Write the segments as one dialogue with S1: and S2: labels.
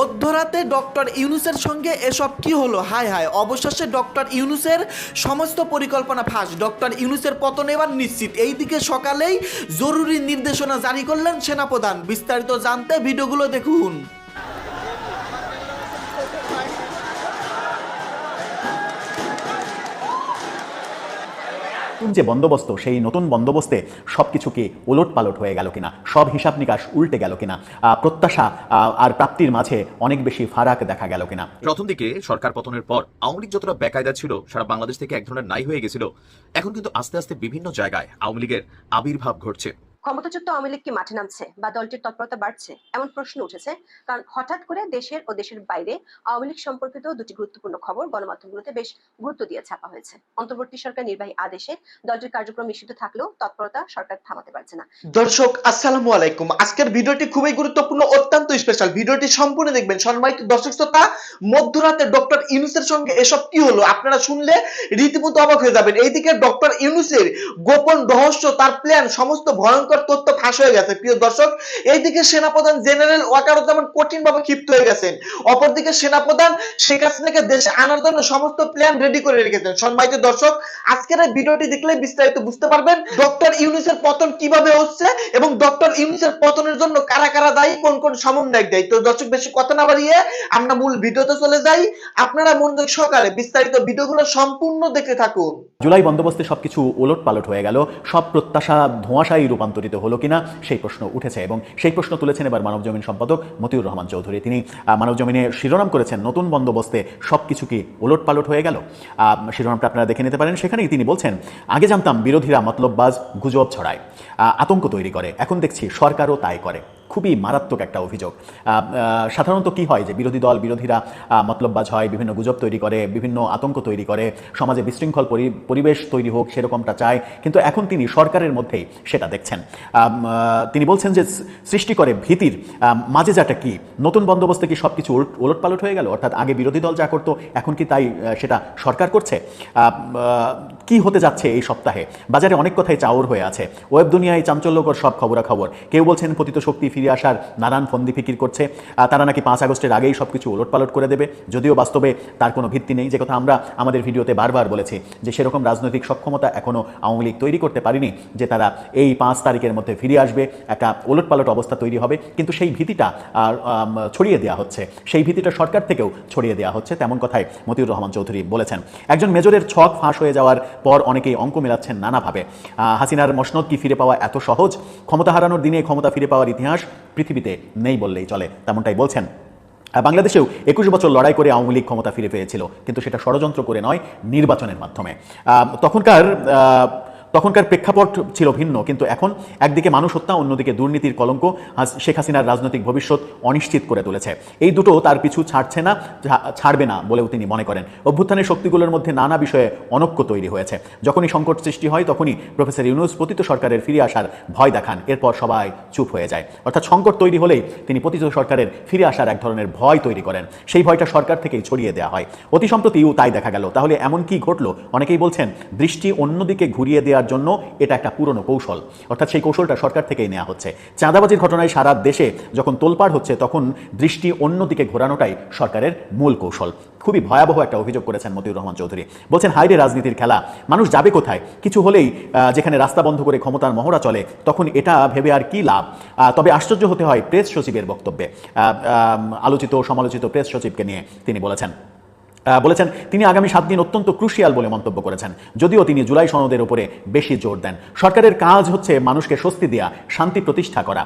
S1: মধ্যরাতে ডক্টর ইউনুসের সঙ্গে এসব কি হলো? হায় হায়, অবশেষে ডক্টর ইউনুসের সমস্ত পরিকল্পনা ফাঁস। ডক্টর ইউনুসের পতন এবার নিশ্চিত। এইদিকে সকালেই জরুরি নির্দেশনা জারি করলেন সেনাপ্রধান। বিস্তারিত জানতে ভিডিওগুলো দেখুন।
S2: নতুন যে বন্দোবস্ত, সেই নতুন বন্দোবস্তে সব কিছুকে ওলট পালট হয়ে গেল কিনা, সব হিসাব নিকাশ উল্টে গেল কিনা প্রত্যাশা আর প্রাপ্তির মাঝে অনেক বেশি ফারাক দেখা গেল কিনা।
S3: প্রথম দিকে সরকার পতনের পর আওয়ামী লীগ যতটা বেকায়দা ছিল, সারা বাংলাদেশ থেকে এক ধরনের নাই হয়ে গেছিল। এখন কিন্তু আস্তে আস্তে বিভিন্ন জায়গায় আওয়ামী লীগের আবির্ভাব ঘটছে।
S4: ক্ষমতাচ্যুত আওয়ামী লীগ কি মাঠে নামছে বা দলটির তৎপরতা বাড়ছে? এমন প্রশ্ন উঠেছে কারণ হঠাৎ করে দেশের ও দেশের বাইরে আওয়ামী লীগ সম্পর্কিত দুটি গুরুত্বপূর্ণ খবর গণমাধ্যমগুলোতে বেশ গুরুত্ব দিয়ে ছাপা হয়েছে। অন্তর্বর্তী সরকার নির্বাহী আদেশে দলটির কার্যক্রম নিষিদ্ধ থাকলেও তৎপরতা সরকার থামাতে পারছে না।
S5: দর্শক, আসসালামু আলাইকুম। আজকের ভিডিওটি খুবই গুরুত্বপূর্ণ, অত্যন্ত স্পেশাল ভিডিওটি সম্পূর্ণ দেখবেন। সম্মানিত দর্শক শ্রোতা, মধ্যরাতে ডক্টর ইউনুসের সঙ্গে এসব কি হলো আপনারা শুনলে রীতিমতো অবাক হয়ে যাবেন। এইদিকে ডক্টর ইউনুসের গোপন রহস্য, তার প্ল্যান সমস্ত ভয়ঙ্কর তথ্য ফাঁস হয়ে গেছে। প্রিয় দর্শক, এইদিকে সেনাপ্রধান জেনারেল ওয়াকারুজ্জামান কঠিন ভাবে ক্ষিপ্ত হয়ে গেছেন। অপরদিকে সেনাপ্রধান শেখ হাসিনাকে দেশে আনার জন্য সমস্ত প্ল্যান রেডি করে রেখেছেন। সম্মানিত দর্শক, আজকের এই ভিডিওটি দেখলে বিস্তারিত বুঝতে পারবেন ডক্টর ইউনুসের পতন কীভাবে হচ্ছে এবং ডক্টর ইউনুসের পতনের জন্য কারা কারা দায়ী, কোন কোন সমন্বয়ক দায়ী। তো দর্শক, বেশি কথা না বাড়িয়ে আমরা মূল ভিডিওতে চলে যাই। আপনারা মনোযোগ সহকারে বিস্তারিত ভিডিওগুলো সম্পূর্ণ দেখতে থাকুন।
S2: জুলাই বন্দোবস্তে সবকিছু ওলট পালট হয়ে গেল। সব প্রত্যাশা ধোঁয়াশাই রূপান্তরিত হলো কিনা সেই প্রশ্ন উঠেছে এবং সেই প্রশ্ন তুলেছেন এবার মানব জমিন সম্পাদক মতিউর রহমান চৌধুরী। তিনি আহ, মানব জমিনে শিরোনাম করেছেন নতুন বন্দোবস্তে সব কিছু কি ওলট পালট হয়ে গেল? শিরোনামটা আপনারা দেখে নিতে পারেন। সেখানেই তিনি বলছেন আগে জানতাম বিরোধীরা মতলববাজ গুজব ছড়ায় আতঙ্ক তৈরি করে এখন দেখছি সরকারও তাই করে। খুবই মারাত্মক একটা অভিযোগ। সাধারণত কি হয় যে বিরোধী দল, বিরোধীরা মতলববাজ হয়, বিভিন্ন গুজব তৈরি করে, বিভিন্ন আতঙ্ক তৈরি করে, সমাজে বিশৃঙ্খল পরিবেশ তৈরি হোক, সেরকমটা চায়, কিন্তু এখন তিনি সরকারের মধ্যেই সেটা দেখছেন। তিনি বলছেন যে সৃষ্টি করে ভীতির মাঝে যাটা কি? নতুন বন্দোবস্তে কি সব কিছু ওলট পালট হয়ে গেল? অর্থাৎ আগে বিরোধী দল যা করতো, এখন কি তাই সেটা সরকার করছে? কি হতে যাচ্ছে এই সপ্তাহে? বাজারে অনেক কথাই চাউর হয়ে আছে। ওয়েব দুনিয়ায় চাঞ্চল্যকর সব খবরাখবর। কেউ বলছেন পতিত শক্তি ফিরে আসার নানান ফন্দি ফিকির করছে। তারা নাকি পাঁচ আগস্টের আগেই সব কিছু ওলটপালট করে দেবে। যদিও বাস্তবে তার কোনো ভিত্তি নেই। যে কথা আমরা আমাদের ভিডিওতে বারবার বলেছি, যে সেরকম রাজনৈতিক সক্ষমতা এখনও আওয়ামী লীগ তৈরি করতে পারেনি, যে তারা এই পাঁচ তারিখের মধ্যে ফিরে আসবে, একটা ওলটপালট অবস্থা তৈরি হবে। কিন্তু সেই ভীতিটা আর ছড়িয়ে দেওয়া হচ্ছে। সেই ভীতিটা সরকার থেকেও ছড়িয়ে দেওয়া হচ্ছে, তেমন কথাই মতিউর রহমান চৌধুরী বলেছেন। একজন মেজরের ছক ফাঁস হয়ে যাওয়ার পর অনেকেই অঙ্ক মেলাচ্ছেন নানাভাবে। হাসিনার মসনদ কি ফিরে পাওয়া এত সহজ? ক্ষমতা হারানোর দিনে ক্ষমতা ফিরে পাওয়ার ইতিহাস পৃথিবীতে নেই বললেই চলে, তেমনটাই বলছেন। বাংলাদেশেও একুশ বছর লড়াই করে আওয়ামী লীগ ক্ষমতা ফিরে পেয়েছিল, কিন্তু সেটা ষড়যন্ত্র করে নয়, নির্বাচনের মাধ্যমে। তখনকার তখনকার প্রেক্ষাপট ছিল ভিন্ন, কিন্তু এখন একদিকে মানুষ হত্যা, অন্যদিকে দুর্নীতির কলঙ্ক শেখ হাসিনার রাজনৈতিক ভবিষ্যৎ অনিশ্চিত করে তুলেছে। এই দুটো তার পিছু ছাড়ছে না ছাড়বে না বলেও তিনি মনে করেন। অভ্যুত্থানের শক্তিগুলোর মধ্যে নানা বিষয়ে অনক্য তৈরি হয়েছে। যখনই সংকট সৃষ্টি হয়, তখনই প্রফেসর ইউনুস পতিত সরকারের ফিরে আসার ভয় দেখান। এরপর সবাই চুপ হয়ে যায়। অর্থাৎ সংকট তৈরি হলেই তিনি পতিত সরকারের ফিরে আসার এক ধরনের ভয় তৈরি করেন। সেই ভয়টা সরকার থেকেই ছড়িয়ে দেওয়া হয়। অতি সম্প্রতিও তাই দেখা গেল। তাহলে এমন কি ঘটলো? অনেকেই বলছেন দৃষ্টি অন্যদিকে ঘুরিয়ে দেওয়ার জন্য এটা একটা পুরনো কৌশল। অর্থাৎ সেই কৌশলটা সরকার থেকেই নেওয়া হচ্ছে। চাঁদাবাজির ঘটনায় সারা দেশে যখন তোলপাড় হচ্ছে, তখন দৃষ্টি অন্যদিকে ঘোরানোটাই সরকারের মূল কৌশল। খুবই ভয়াবহ একটা অভিযোগ করেছেন মতিউর রহমান চৌধুরী। বলছেন হাইরে রাজনীতির খেলা, মানুষ যাবে কোথায়? কিছু হলেই যেখানে রাস্তা বন্ধ করে ক্ষমতার মহড়া চলে, তখন এটা ভেবে আর কি লাভ? তবে আশ্চর্য হতে হয় প্রেস সচিবের বক্তব্যে। আলোচিত সমালোচিত প্রেস সচিবকে নিয়ে তিনি বলেছেন বলেছেন, তিনি আগামী সাত দিন অত্যন্ত ক্রুশিয়াল বলে মন্তব্য করেছেন। যদিও তিনি জুলাই সনদের উপরে বেশি জোর দেন। সরকারের কাজ হচ্ছে মানুষকে স্বস্তি দেওয়া শান্তি প্রতিষ্ঠা করা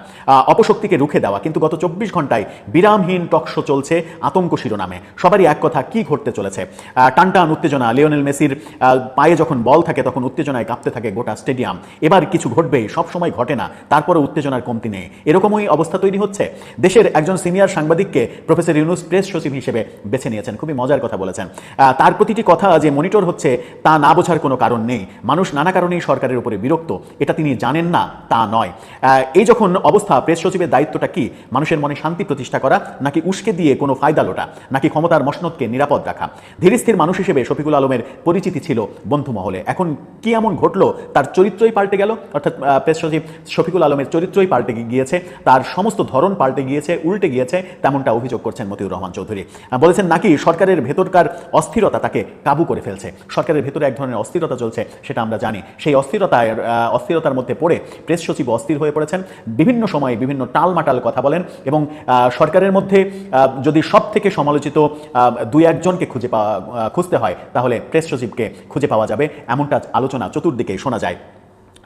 S2: অপশক্তিকে রুখে দেওয়া। কিন্তু গত চব্বিশ ঘন্টায় বিরামহীন টকশো চলছে আতঙ্ক শিরোনামে। সবারই এক কথা, কি ঘটতে চলেছে? টানটান উত্তেজনা। লিওনেল মেসির পায়ে যখন বল থাকে, তখন উত্তেজনায় কাঁপতে থাকে গোটা স্টেডিয়াম। এবার কিছু ঘটবেই, সব সময় ঘটে না। তারপরে উত্তেজনার কমতি নেই। এরকমই অবস্থা তৈরি হচ্ছে। দেশের একজন সিনিয়র সাংবাদিককে প্রফেসর ইউনুস প্রেস সচিব হিসেবে বেছে নিয়েছেন। খুবই মজার কথা বলেছেন। তার প্রতিটি কথা যে মনিটর হচ্ছে, তা না বোঝার কোনো কারণ নেই। মানুষ নানা কারণেই সরকারের উপরে বিরক্ত। এটা তিনি জানেন না, তা নয়। এই যখন অবস্থা প্রেস সচিবের দায়িত্বটা কি? মানুষের মনে শান্তি প্রতিষ্ঠা করা, নাকি উস্কে দিয়ে কোনো ফায়দা লোটা? নাকি ক্ষমতার মসনদকে নিরাপদ রাখা? ধীরস্থির মানুষ হিসেবে শফিকুল আলমের পরিচিতি ছিল বন্ধু মহলে এখন কি এমন ঘটলো? তার চরিত্রই পাল্টে গেল? অর্থাৎ প্রেস সচিব শফিকুল আলমের চরিত্রই পাল্টে গিয়েছে। তার সমস্ত ধরন পাল্টে গিয়েছে, উল্টে গিয়েছে, তেমনটা অভিযোগ করছেন মতিউর রহমান চৌধুরী। বলেছেন নাকি সরকারের ভেতরকার অস্থিরতা তাকে কাবু করে ফেলছে। সরকারের ভেতরে এক ধরনের অস্থিরতা চলছে, সেটা আমরা জানি। সেই অস্থিরতায় অস্থিরতার মধ্যে পড়ে প্রেস সচিব অস্থির হয়ে পড়েছেন। বিভিন্ন সময়ে বিভিন্ন টালমাটাল কথা বলেন এবং সরকারের মধ্যে যদি সব থেকে সমালোচিত দুই একজনকে খুঁজে পাওয়া খুঁজতে হয়, তাহলে প্রেস সচিবকে খুঁজে পাওয়া যাবে। এমনটা আলোচনা চতুর্দিকে শোনা যায়।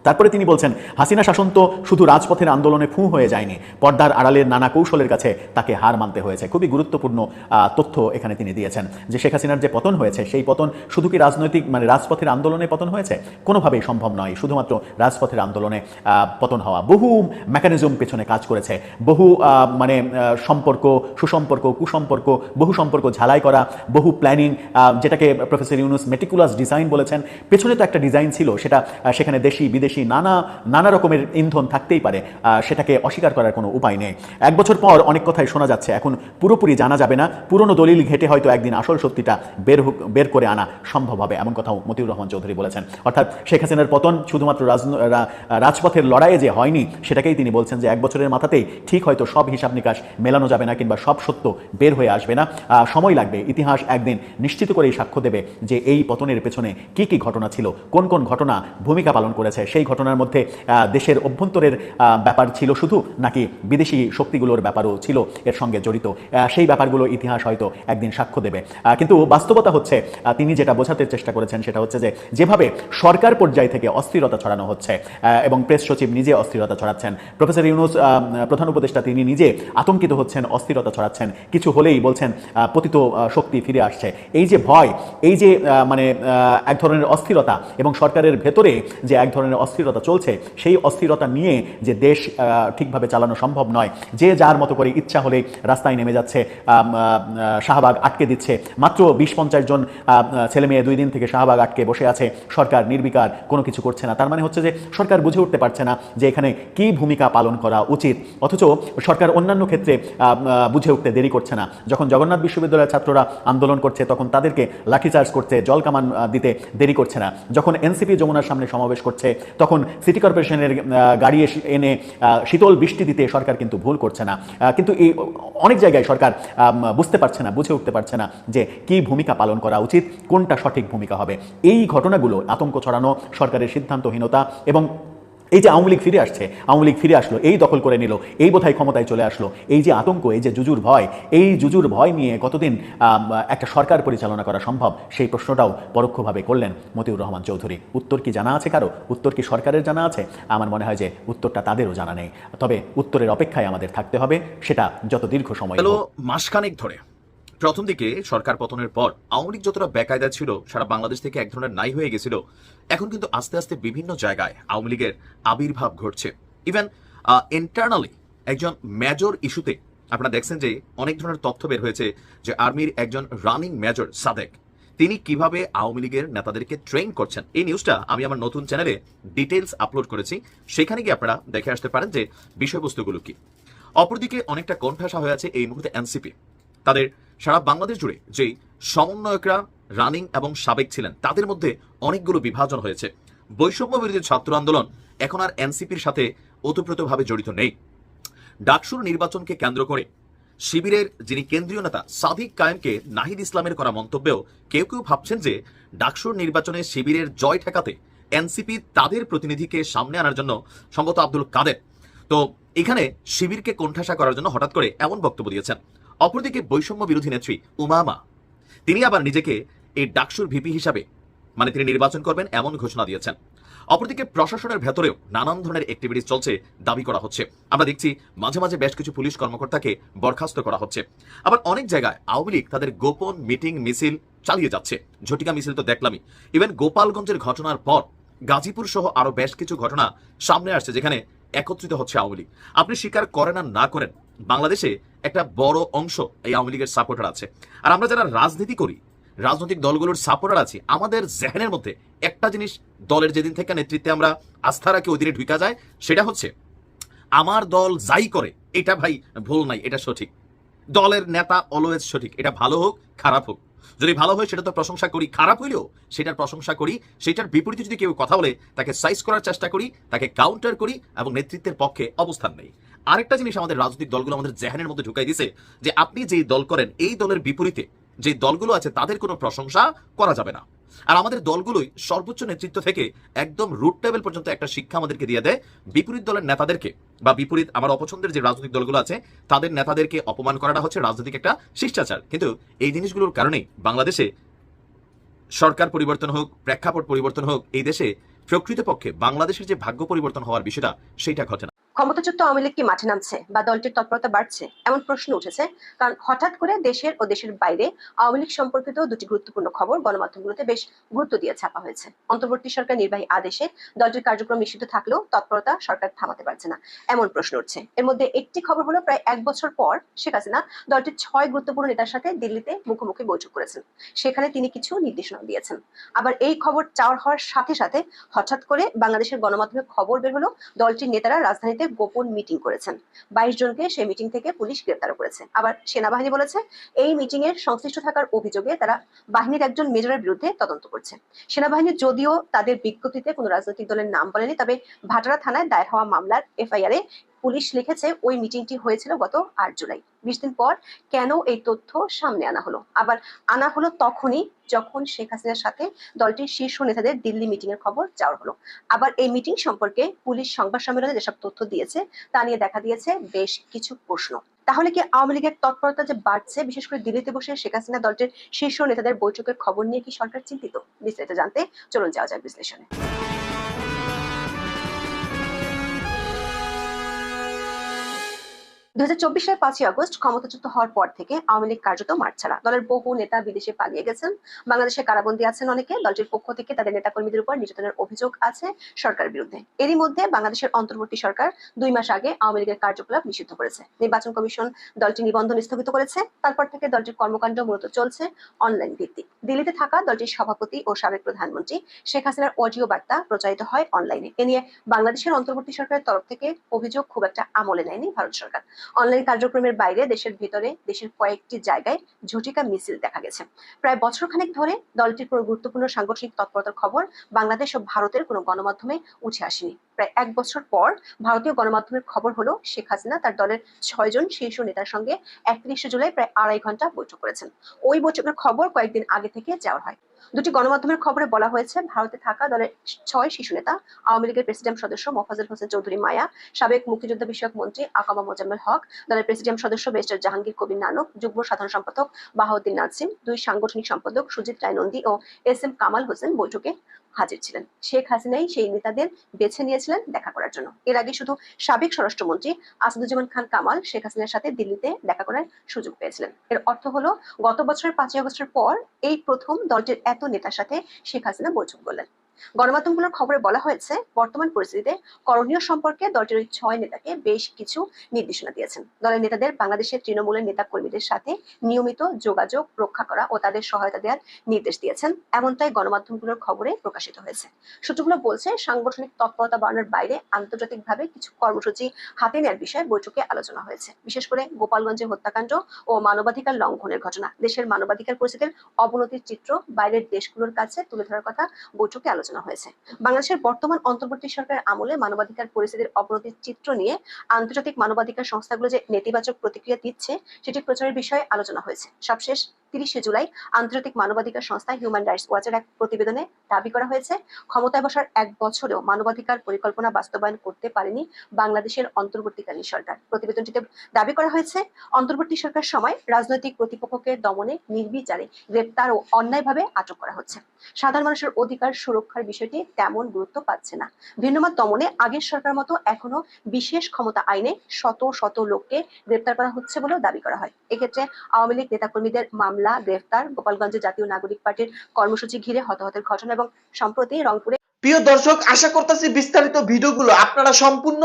S2: তারপরে তিনি বলছেন, হাসিনা শাসন তো শুধু রাজপথের আন্দোলনে ফু হয়ে যায়নি, পর্দার আড়ালের নানা কৌশলের কাছে তাকে হার মানতে হয়েছে। খুবই গুরুত্বপূর্ণ তথ্য এখানে তিনি দিয়েছেন যে শেখ হাসিনার যে পতন হয়েছে, সেই পতন শুধু কি রাজনৈতিক মানে রাজপথের আন্দোলনে পতন হয়েছে? কোনোভাবেই সম্ভব নয়। শুধুমাত্র রাজপথের আন্দোলনে পতন হওয়া। বহু মেকানিজম পেছনে কাজ করেছে। বহু মানে সম্পর্ক, সুসম্পর্ক, কুসম্পর্ক, বহু সম্পর্ক ঝালাই করা, বহু প্ল্যানিং যেটাকে প্রফেসর ইউনুস মেটিকুলাস ডিজাইন বলেছেন। পেছনে তো একটা ডিজাইন ছিল, সেটা সেখানে দেশি বিদেশি নানা নানা রকমের ইন্ধন থাকতেই পারে সেটাকে অস্বীকার করার কোনো উপায় নেই। এক বছর পর অনেক কথাই শোনা যাচ্ছে, এখন পুরোপুরি জানা যাবে না, পুরনো দলিল ঘেটে হয়তো একদিন আসল সত্যিটা বের বের করে আনা সম্ভব হবে, এমন কথাও মতিউর রহমান চৌধুরী বলেছেন। অর্থাৎ শেখ হাসিনার পতন শুধুমাত্র রাজপথের লড়াইয়ে যে হয়নি, সেটাকেই তিনি বলছেন যে এক বছরের মাথাতেই ঠিক হয়তো সব হিসাব নিকাশ মেলানো যাবে না কিংবা সব সত্য বের হয়ে আসবে না। সময় লাগবে, ইতিহাস একদিন নিশ্চিত করেই সাক্ষ্য দেবে যে এই পতনের পেছনে কি কি ঘটনা ছিল, কোন কোন ঘটনা ভূমিকা পালন করেছে সেই ঘটনার মধ্যে দেশের অভ্যন্তরের ব্যাপার ছিল শুধু, নাকি বিদেশি শক্তিগুলোর ব্যাপারও ছিল এর সঙ্গে জড়িত? সেই ব্যাপারগুলো ইতিহাস হয়তো একদিন সাক্ষ্য দেবে। কিন্তু বাস্তবতা হচ্ছে তিনি যেটা বোঝাতে চেষ্টা করেছেন সেটা হচ্ছে যে, যেভাবে সরকার পর্যায় থেকে অস্থিরতা ছড়ানো হচ্ছে এবং প্রেস সচিব নিজে অস্থিরতা ছড়াচ্ছেন। প্রফেসর ইউনুস প্রধান উপদেষ্টা তিনি নিজে আতঙ্কিত হচ্ছেন, অস্থিরতা ছড়াচ্ছেন। কিছু হলেই বলছেন পতিত শক্তি ফিরে আসছে। এই যে ভয়, এই যে মানে এক ধরনের অস্থিরতা এবং সরকারের ভেতরে যে এক ধরনের অস্থিরতা চলছে, সেই অস্থিরতা নিয়ে যে দেশ ঠিকভাবে চালানো সম্ভব নয়। যে যার মতো করে ইচ্ছা হলে রাস্তায় নেমে যাচ্ছে শাহবাগ আটকে দিচ্ছে। মাত্র বিশ পঞ্চাশ জন ছেলে মেয়ে দুই দিন থেকে শাহবাগ আটকে বসে আছে। সরকার নির্বিকার, কোনো কিছু করছে না। তার মানে হচ্ছে যে, সরকার বুঝে উঠতে পারছে না যে এখানে কি ভূমিকা পালন করা উচিত। অথচ সরকার অন্যান্য ক্ষেত্রে বুঝে উঠতে দেরি করছে না। যখন জগন্নাথ বিশ্ববিদ্যালয়ের ছাত্ররা আন্দোলন করছে, তখন তাদেরকে লাঠিচার্জ করছে জল কামান দিতে দেরি করছে না। যখন এনসিপি যমুনার সামনে সমাবেশ করছে তখন সিটি কর্পোরেশনের গাড়ি এনে শীতল বৃষ্টি দিতে সরকার কিন্তু ভুল করছে না। কিন্তু এই অনেক জায়গায় সরকার বুঝতে পারছে না, বুঝে উঠতে পারছে না যে কি ভূমিকা পালন করা উচিত, কোনটা সঠিক ভূমিকা হবে। এই ঘটনাগুলো আতঙ্ক ছড়ানো, সরকারের সিদ্ধান্তহীনতা এবং এই যে আওয়ামী লীগ ফিরে আসছে আওয়ামী লীগ ফিরে আসলো এই দখল করে নিল এই বোধহয় ক্ষমতায় চলে আসলো এই যে আতঙ্ক এই যে জুজুর ভয় এই জুজুর ভয় নিয়ে কতদিন একটা সরকার পরিচালনা করা সম্ভব? সেই প্রশ্নটাও পরোক্ষভাবে করলেন মতিউর রহমান চৌধুরী। উত্তর কি জানা আছে কারও? উত্তর কি সরকারের জানা আছে? আমার মনে হয় যে উত্তরটা তাদেরও জানা নেই। তবে উত্তরের অপেক্ষায় আমাদের থাকতে হবে সেটা যত দীর্ঘ সময়
S3: মাসখানেক ধরে। প্রথম দিকে সরকার পতনের পর আওয়ামী লীগ যতটা বেকায়দা ছিল, সারা বাংলাদেশ থেকে এক ধরনের নাই হয়ে গেছিল। এখন কিন্তু আস্তে আস্তে বিভিন্ন জায়গায় আওয়ামী লীগের আবির্ভাব ঘটছে। ইভেন ইন্টারনালি একজন মেজর ইস্যুতে আপনারা দেখছেন যে অনেক ধরনের তথ্য বের হয়েছে যে আর্মির একজন রানিং মেজর সাদেক, তিনি কীভাবে আওয়ামী লীগের নেতাদেরকে ট্রেন করছেন। এই নিউজটা আমি আমার নতুন চ্যানেলে ডিটেলস আপলোড করেছি। সেখানে গিয়ে আপনারা দেখে আসতে পারেন যে বিষয়বস্তুগুলো কি। অপরদিকে অনেকটা কণ্ঠাসা হয়ে আছে এই মুহূর্তে এনসিপি তাদের সারা বাংলাদেশ জুড়ে যে সমন্বয়করা, রানিং এবং সাবেক ছিলেন, তাদের মধ্যে অনেকগুলো বিভাজন হয়েছে। বৈষম্য বিরোধী ছাত্র আন্দোলন এখন আর এনসিপির সাথে ওতপ্রোতভাবে জড়িত নেই। ডাকসুর নির্বাচনকে কেন্দ্র করে শিবিরের যিনি কেন্দ্রীয় নেতা সাদিক কায়েমকে নাহিদ ইসলামের করা মন্তব্যেও কেউ কেউ ভাবছেন যে ডাকসুর নির্বাচনে শিবিরের জয় ঠেকাতে এনসিপি তাদের প্রতিনিধিকে সামনে আনার জন্য সম্ভবত আব্দুল কাদের। তো এখানে শিবিরকে কোণঠাসা করার জন্য হঠাৎ করে এমন বক্তব্য দিয়েছেন। অপরদিকে বৈষম্য বিরোধী নেত্রী উমামা, তিনি আবার নিজেকে এই ডাকসুর ভিপি হিসাবে মানে তিনি নির্বাচন করবেন এমন ঘোষণা দিয়েছেন। অপরদিকে প্রশাসনের ভেতরেও নানান ধরনের অ্যাক্টিভিটিস চলছে দাবি করা হচ্ছে। আমরা দেখছি মাঝে মাঝে বেশ কিছু পুলিশ কর্মকর্তাকে বরখাস্ত করা হচ্ছে। আবার অনেক জায়গায় আওয়ামী লীগ তাদের গোপন মিটিং মিছিল চালিয়ে যাচ্ছে। ঝটিকা মিছিল তো দেখলামই। ইভেন গোপালগঞ্জের ঘটনার পর গাজীপুর সহ আরও বেশ কিছু ঘটনা সামনে আসছে, যেখানে একত্রিত হচ্ছে আওয়ামী লীগ। আপনি স্বীকার করেন আর না করেন, বাংলাদেশে একটা বড় অংশ এই আওয়ামী লীগের সাপোর্টার আছে। আর আমরা যারা রাজনীতি করি, রাজনৈতিক দলগুলোর সাপোর্টার আছি, আমাদের জেহেনের মধ্যে একটা জিনিস দলের যেদিন থেকে নেতৃত্বে আমরা আস্থা রাখি, ওই দিনে ঢুকা যায়, সেটা হচ্ছে আমার দল যাই করে, এটা ভাই ভুল নাই, এটা সঠিক। দলের নেতা অলওয়েজ সঠিক, এটা ভালো হোক, খারাপ হোক। যদি ভালো হয়, সেটা তো প্রশংসা করি। খারাপ হইলেও সেটার প্রশংসা করি। সেটার বিপরীতে যদি কেউ কথা বলে, তাকে সাইজ করার চেষ্টা করি, তাকে কাউন্টার করি এবং নেতৃত্বের পক্ষে অবস্থান নেই। আরেকটা জিনিস আমাদের রাজনৈতিক দলগুলো আমাদের জেহানের মধ্যে ঢুকাই দিছে যে আপনি যেই দল করেন, এই দলের বিপরীতে যে দলগুলো আছে, তাদের কোনো প্রশংসা করা যাবে না। আর আমাদের দলগুলোই সর্বোচ্চ নেতৃত্ব থেকে একদম রুট লেভেল পর্যন্ত একটা শিক্ষা আমাদেরকে দিয়ে দেয়। বিপরীত দলের নেতাদেরকে বা বিপরীত আমার অপছন্দের যে রাজনৈতিক দলগুলো আছে, তাদের নেতাদেরকে অপমান করাটা হচ্ছে রাজনৈতিক একটা শিষ্টাচার। কিন্তু এই জিনিসগুলোর কারণেই বাংলাদেশে সরকার পরিবর্তন হোক, প্রেক্ষাপট পরিবর্তন হোক, এই দেশে প্রকৃতপক্ষে বাংলাদেশের যে ভাগ্য পরিবর্তন হওয়ার বিষয়টা সেটা ঘটে না।
S4: ক্ষমতাচ্যুত আওয়ামী লীগ কি মাঠে নামছে বা দলটির তৎপরতা বাড়ছে? এমন প্রশ্ন উঠেছে কারণ হঠাৎ করে দেশের ও দেশের বাইরে আওয়ামী লীগ সম্পর্কিত দুটি গুরুত্বপূর্ণ খবর গণমাধ্যমগুলোতে বেশ গুরুত্ব দিয়ে ছাপা হয়েছে। অন্তর্বর্তী সরকার নির্বাহী আদেশে দলটির কার্যক্রম নিষিদ্ধ থাকলেও তৎপরতা সরকার থামাতে পারছে না। এমন প্রশ্ন উঠছে। এর মধ্যে একটি খবর হলো, প্রায় এক বছর পর শেখ হাসিনা দলটির ছয় গুরুত্বপূর্ণ নেতার সাথে দিল্লিতে মুখোমুখি বৈঠক করেছেন। সেখানে তিনি কিছু নির্দেশনা দিয়েছেন। আবার এই খবর চাওয়ার হওয়ার সাথে সাথে হঠাৎ করে বাংলাদেশের গণমাধ্যমে খবর বের হলো, দলটির নেতারা রাজধানীতে গোপন মিটিং করেছেন। বাইশ জনকে সেই মিটিং থেকে পুলিশ গ্রেপ্তার করেছে। আবার সেনাবাহিনী বলেছে, এই মিটিং এর সংশ্লিষ্ট থাকার অভিযোগে তারা বাহিনীর একজন মেজরের বিরুদ্ধে তদন্ত করছে। সেনাবাহিনী যদিও তাদের বিজ্ঞপ্তিতে কোনো রাজনৈতিক দলের নাম বলেনি, তবে ভাটারা থানায় দায়ের হওয়া মামলার এফআইআর এ পুলিশ লিখেছে ওই মিটিংটি হয়েছিল গত আট জুলাই। বিশ দিন পর কেন এই তথ্য সামনে আনা হলো? আবার আনা হলো তখনই যখন শেখ হাসিনার সাথে দলটির শীর্ষ নেতাদের দিল্লি মিটিং এর খবর চাওয়া হলো। আবার এই মিটিং সম্পর্কে পুলিশ সংবাদ সম্মেলনে যেসব তথ্য দিয়েছে, তা নিয়ে দেখা দিয়েছে বেশ কিছু প্রশ্ন। তাহলে কি আওয়ামী লীগের তৎপরতা যে বাড়ছে, বিশেষ করে দিল্লিতে বসে শেখ হাসিনা দলটির শীর্ষ নেতাদের বৈঠকের খবর নিয়ে কি সরকার চিন্তিত? বিস্তারিত জানতে চলুন যাওয়া যাক বিশ্লেষণে। দু সালের পাঁচই আগস্ট ক্ষমতাচ্যুত হওয়ার পর থেকে আওয়ামী লীগ কার্যত মাঠ দলের বহু নেতা, বিদেশে পালিয়ে গেছেন। বাংলাদেশে কারাবন্দী আছেন অনেকে। দলটির পক্ষ থেকে তাদের নেতাকর্মীদের উপর নির্যাতনের অভিযোগ আছে সরকারের বিরুদ্ধে। এরই মধ্যে বাংলাদেশের অন্তর্বর্তী সরকার দুই মাস আগে আওয়ামী লীগের কার্যকলাপ নিষিদ্ধ করেছে। নির্বাচন কমিশন দলটির নিবন্ধন স্থগিত করেছে। তারপর থেকে দলটির কর্মকাণ্ড মূলত চলছে অনলাইন ভিত্তিক। দিল্লিতে থাকা দলটির সভাপতি ও সাবেক প্রধানমন্ত্রী শেখ হাসিনার অডিও বার্তা প্রচারিত হয় অনলাইনে। এ নিয়ে বাংলাদেশের অন্তর্বর্তী সরকারের তরফ থেকে অভিযোগ খুব একটা আমলে নেয়নি ভারত সরকার। অনলাইন কার্যক্রমের বাইরে দেশের ভিতরে, দেশের কয়েকটি জায়গায় ঝটিকা মিছিল দেখা গেছে। প্রায় বছরখানেক ধরে দলটির কোনো গুরুত্বপূর্ণ সাংগঠনিক তৎপরতার খবর বাংলাদেশ ও ভারতের কোনো গণমাধ্যমে উঠে আসেনি। প্রায় এক বছর পর ভারতীয় গণমাধ্যমের খবর হলো, শেখ হাসিনা তার দলের ছয়জন শীর্ষ নেতার সঙ্গে একত্রিশে জুলাই প্রায় আড়াই ঘণ্টা বৈঠক করেছেন। ওই বৈঠকের খবর কয়েকদিন আগে থেকে যাওয়া হয়। দুটি গণমাধ্যমের খবরে বলা হয়েছে, ভারতে থাকা দলের ছয় শিশু নেতা, আওয়ামী লীগের প্রেসিডেন্ট সদস্য মোফাজল হোসেন চৌধুরী মায়া, সাবেক মুক্তিযুদ্ধ বিষয়ক মন্ত্রী আকামা মোজাম্মেল হক, দলের প্রেসিডেন্ট সদস্য বেস্টার জাহাঙ্গীর কবির নানক, যুগ্ম সাধারণ সম্পাদক বাহাউদ্দিন নাসিম দুই সাংগঠনিক সম্পাদক সুজিত রায় নন্দী ও এস এম কামাল হোসেন বৈঠকে। হাজির ছিলেন। শেখ হাসিনাই সেই নেতাদের বেছে নিয়েছিলেন দেখা করার জন্য। এর আগে শুধু সাবেক স্বরাষ্ট্রমন্ত্রী আসাদুজ্জামান খান কামাল শেখ হাসিনার সাথে দিল্লিতে দেখা করার সুযোগ পেয়েছিলেন। এর অর্থ হলো, গত বছরের পাঁচই আগস্টের পর এই প্রথম দলটির এত নেতার সাথে শেখ হাসিনা বৈঠক করলেন। গণমাধ্যমগুলোর খবরে বলা হয়েছে, বর্তমান পরিস্থিতিতে করণীয় সম্পর্কে দলটির ওই ছয় নেতাকে বেশ কিছু নির্দেশনা দিয়েছেন। দলের নেতাদের বাংলাদেশের তৃণমূলের নেতা কর্মীদের সাথে নিয়মিত যোগাযোগ রক্ষা করা ও তাদের সহায়তা দেওয়ার নির্দেশ দিয়েছেন। এমনটাই গণমাধ্যমগুলোর খবরে প্রকাশিত হয়েছে। সূত্রগুলো বলছে, সাংগঠনিক তৎপরতা বাড়ানোর বাইরে আন্তর্জাতিকভাবে কিছু কর্মসূচি হাতে নেওয়ার বিষয়ে বৈঠকে আলোচনা হয়েছে। বিশেষ করে গোপালগঞ্জে হত্যাকাণ্ড ও মানবাধিকার লঙ্ঘনের ঘটনা। দেশের মানবাধিকার পরিস্থিতির অবনতির চিত্র বাইরের দেশগুলোর কাছে তুলে ধরার কথা বৈঠকে আলোচনা হয়েছে। বাংলাদেশের বর্তমান অন্তর্বর্তী সরকারের আমলে মানবাধিকার পরিস্থিতির অবনতির চিত্র নিয়ে আন্তর্জাতিক মানবাধিকার সংস্থাগুলো যে নেতিবাচক প্রতিক্রিয়া দিচ্ছে সেটি প্রচারের বিষয়ে আলোচনা হয়েছে। সবশেষ তিরিশে জুলাই আন্তর্জাতিক মানবাধিকার সংস্থা হিউম্যান রাইটস ওয়াচের এক প্রতিবেদনে দাবি করা হয়েছে, ক্ষমতায় বসার এক বছরেও মানবাধিকার পরিকল্পনা বাস্তবায়ন করতে পারেনি বাংলাদেশের অন্তর্বর্তীকালীন সরকার। প্রতিবেদনটিতে দাবি করা হয়েছে, অন্তর্বর্তী সরকার সময় রাজনৈতিক প্রতিপক্ষকে দমনে নির্বিচারে গ্রেপ্তার ও অন্যায়ভাবে আটক করা হচ্ছে। সাধারণ মানুষের অধিকার সুরক্ষার বিষয়টি তেমন গুরুত্ব পাচ্ছে না। ভিন্নমত দমনে আগের সরকার মতো এখনও বিশেষ ক্ষমতা আইনে শত শত লোককে গ্রেপ্তার করা হচ্ছে বলেও দাবি করা হয়। এক্ষেত্রে আওয়ামী লীগ নেতাকর্মীদের মামলা, গ্রেফতার, গোপালগঞ্জে জাতীয় নাগরিক পার্টির কর্মসূচি ঘিরে হতাহতের ঘটনা এবং সম্প্রতি রংপুরে
S5: প্রিয় দর্শক, আশা করতেছি বিস্তারিত ভিডিওগুলো আপনারা সম্পূর্ণ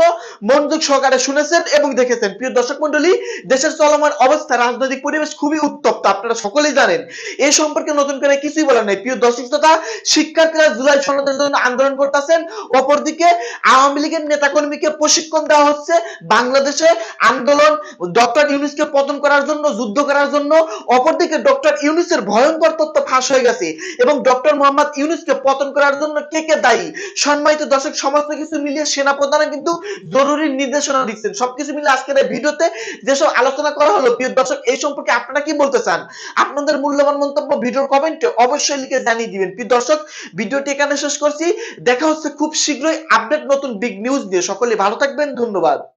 S5: মনোযোগ সহকারে শুনেছেন এবং দেখেছেন। প্রিয় দর্শক মন্ডলী দেশের চলমান অবস্থা, রাজনৈতিক পরিবেশ খুবই উত্তপ্ত, আপনারা সকলেই জানেন। এই সম্পর্কে নতুন করে কিছুই বলার নেই। প্রিয় দর্শক তথা শিক্ষার্থীরা জুলাই সনদের জন্য আন্দোলন করতেছেন। অপরদিকে, আওয়ামী লীগের নেতাকর্মীকে প্রশিক্ষণ দেওয়া হচ্ছে। বাংলাদেশে আন্দোলন, ডক্টর ইউনুসকে পতন করার জন্য, যুদ্ধ করার জন্য। অপরদিকে, ডক্টর ইউনুসের ভয়ঙ্কর তথ্য ফাঁস হয়ে গেছে এবং ডক্টর মোহাম্মদ ইউনুসকে পতন করার জন্য কে কে দায়ী? সম্মানিত দর্শক, সমস্ত কিছু মিলিয়ে সেনাপ্রধানরা কিন্তু জরুরি নির্দেশনা দিচ্ছেন। সবকিছু মিলে আজকের এই ভিডিওতে যেসব আলোচনা করা হলো, প্রিয় দর্শক, এই সম্পর্কে আপনারা কি বলতে চান? আপনাদের মূল্যবান মন্তব্য, ভিডিওর কমেন্টে অবশ্যই লিখে জানিয়ে দিবেন। প্রিয় দর্শক, ভিডিওটি এখানে শেষ করছি। দেখা হচ্ছে খুব শীঘ্রই আপডেট নতুন বিগ নিউজ দিয়ে সকলে ভালো থাকবেন, ধন্যবাদ।